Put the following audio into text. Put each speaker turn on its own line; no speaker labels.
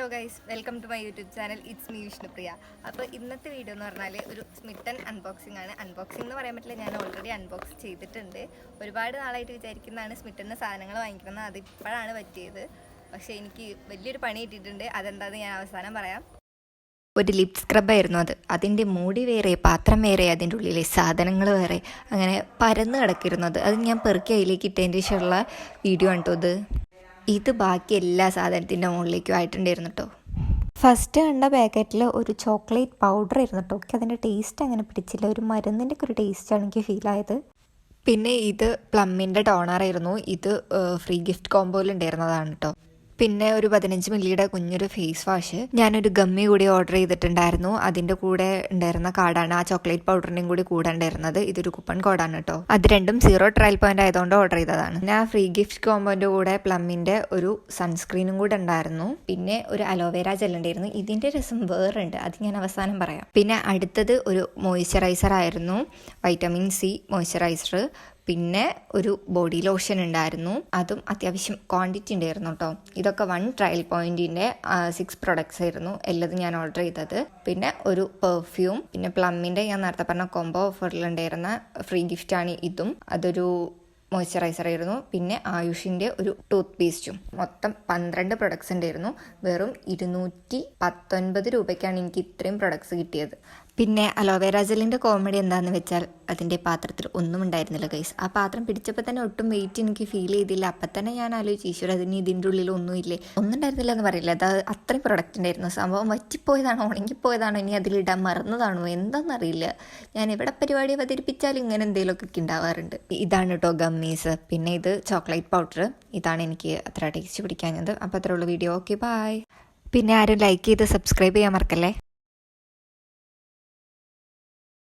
Hello guys welcome to my YouTube channel it's me Vishnupriya അപ്പോൾ ഇന്നത്തെ video എന്ന് പറഞ്ഞാൽ ഒരു സ്മിട്ടൻ അൺബോക്സിംഗ് ആണ്. അൺബോക്സിംഗ് എന്ന് പറയാൻ പറ്റില്ല ഞാൻ ഓൾറെഡി അൺബോക്സ് ചെയ്തിട്ടുണ്ട്. ഒരുപാട് നാളായിട്ട് വിചാരിക്കുന്നതാണ് സ്മിട്ടന്റെ സാധനങ്ങൾ വാങ്ങിക്കണം അത് ഇപ്പോഴാണ് പറ്റിയത്. പക്ഷേ എനിക്ക് വലിയൊരു പണി കിട്ടിയിട്ടുണ്ട്. അതെന്താണെന്ന് ഞാൻ അവസാനം പറയാം. ഒരു ലിപ് സ്ക്രബായിരുന്നു അത്. അതിന്റെ മൂടി വേറെ പാത്രം വേറെ അതിന്റെ ഉള്ളിലെ സാധനങ്ങൾ വേറെ അങ്ങനെ പരന്ന് കിടക്കിരുന്നത്. അത് ഞാൻ പെറുക്കി അതിലേക്ക് ഇട്ടതിന്റെ ശേഷമുള്ള വീഡിയോ ആണ് കേട്ടോ ഇത്. ഇത് ബാക്കി എല്ലാ സാധനത്തിന്റെ മുകളിലേക്കും ആയിട്ടുണ്ടായിരുന്നു കേട്ടോ ഫസ്റ്റ് കണ്ട പാക്കറ്റിൽ ഒരു ചോക്ലേറ്റ് പൗഡർ ആയിരുന്നു കേട്ടോ എനിക്ക് അതിന്റെ ടേസ്റ്റ് അങ്ങനെ പിടിച്ചില്ല. ഒരു മരുന്നിന്റെ ഒക്കെ ഒരു ടേസ്റ്റാണ് എനിക്ക് ഫീൽ ആയത്. പിന്നെ ഇത് പ്ലമ്മിന്റെ ടോണറായിരുന്നു ഇത് ഫ്രീ ഗിഫ്റ്റ് കോമ്പോയിൽ ഉണ്ടായിരുന്നതാണ് കേട്ടോ പിന്നെ ഒരു പതിനഞ്ച് മില്ലിയുടെ കുഞ്ഞൊരു ഫേസ് വാഷ്. ഞാനൊരു ഗമ്മി കൂടി ഓർഡർ ചെയ്തിട്ടുണ്ടായിരുന്നു. അതിന്റെ കൂടെ ഉണ്ടായിരുന്ന കാർഡാണ്. ആ ചോക്ലേറ്റ് പൗഡറിന്റെയും കൂടി കൂടെ ഉണ്ടായിരുന്നത്. ഇതൊരു കുപ്പൺ കോഡാണ് കേട്ടോ. അത് രണ്ടും സീറോ ട്രയൽ പോയിന്റ് ആയതുകൊണ്ട് ഓർഡർ ചെയ്തതാണ്. ഞാൻ ഫ്രീ ഗിഫ്റ്റ് കോമ്പോന്റെ കൂടെ പ്ലമ്മിന്റെ ഒരു സൺസ്ക്രീനും കൂടെ ഉണ്ടായിരുന്നു. പിന്നെ ഒരു അലോവേര ജെൽ ഉണ്ടായിരുന്നു. ഇതിന്റെ രസം വേറുണ്ട്. അത് ഞാൻ അവസാനം പറയാം. പിന്നെ അടുത്തത് ഒരു മോയ്സ്ചറൈസർ ആയിരുന്നു വൈറ്റമിൻ സി മോയ്സ്ചറൈസർ. പിന്നെ ഒരു ബോഡി ലോഷൻ ഉണ്ടായിരുന്നു. അതും അത്യാവശ്യം ക്വാണ്ടിറ്റി ഉണ്ടായിരുന്നു കേട്ടോ ഇതൊക്കെ വൺ ട്രയൽ പോയിന്റിന്റെ സിക്സ് പ്രൊഡക്ട്സ് ആയിരുന്നു. എല്ലാതും ഞാൻ ഓർഡർ ചെയ്തത്. പിന്നെ ഒരു പെർഫ്യൂം പിന്നെ പ്ലമ്മിന്റെ ഞാൻ നേരത്തെ പറഞ്ഞ കോംബോ ഓഫറിലുണ്ടായിരുന്ന ഫ്രീ ഗിഫ്റ്റ് ആണ് ഇതും. അതൊരു മോയ്സ്ചറൈസർ ആയിരുന്നു. പിന്നെ ആയുഷിന്റെ ഒരു ടൂത്ത് പേസ്റ്റും മൊത്തം പന്ത്രണ്ട് പ്രൊഡക്ട്സ് ഉണ്ടായിരുന്നു. വെറും ഇരുന്നൂറ്റി പത്തൊൻപത് രൂപയ്ക്കാണ് എനിക്ക് ഇത്രയും പ്രൊഡക്ട്സ് കിട്ടിയത്. പിന്നെ അലോവേര ജെല്ലിന്റെ കോമഡി എന്താണെന്ന് വെച്ചാൽ അതിന്റെ പാത്രത്തിൽ ഒന്നും ഉണ്ടായിരുന്നില്ല ഗൈസ് ആ പാത്രം പിടിച്ചപ്പോൾ തന്നെ ഒട്ടും വെയിറ്റ് എനിക്ക് ഫീൽ ചെയ്തില്ല. അപ്പം തന്നെ ഞാൻ ആലോചിച്ചു ഈശ്വര അതിന് ഇതിന്റെ ഉള്ളിൽ ഒന്നുമില്ലേ ഒന്നും ഉണ്ടായിരുന്നില്ല എന്ന് പറയില്ല. അത് അത്രയും പ്രൊഡക്റ്റ് ഉണ്ടായിരുന്നു. സംഭവം വറ്റിപ്പോയതാണോ ഉണങ്ങിപ്പോയതാണോ ഇനി അതിലിടാൻ മറന്നതാണോ എന്താണെന്നറിയില്ല ഞാൻ എവിടെ പരിപാടി അവതരിപ്പിച്ചാലും ഇങ്ങനെ എന്തെങ്കിലുമൊക്കെ ഉണ്ടാവാറുണ്ട്. ഇതാണ് കേട്ടോ ഗമ്മീസ് പിന്നെ ഇത് ചോക്ലേറ്റ് പൗഡർ ഇതാണ് എനിക്ക് അത്ര ടേസ്റ്റ് പിടിക്കാഞ്ഞത്. അപ്പോൾ അത്രയുള്ള വീഡിയോ ഓക്കെ ബായ് പിന്നെ ആരും ലൈക്ക് ചെയ്ത് സബ്സ്ക്രൈബ് ചെയ്യാൻ മറക്കല്ലേ?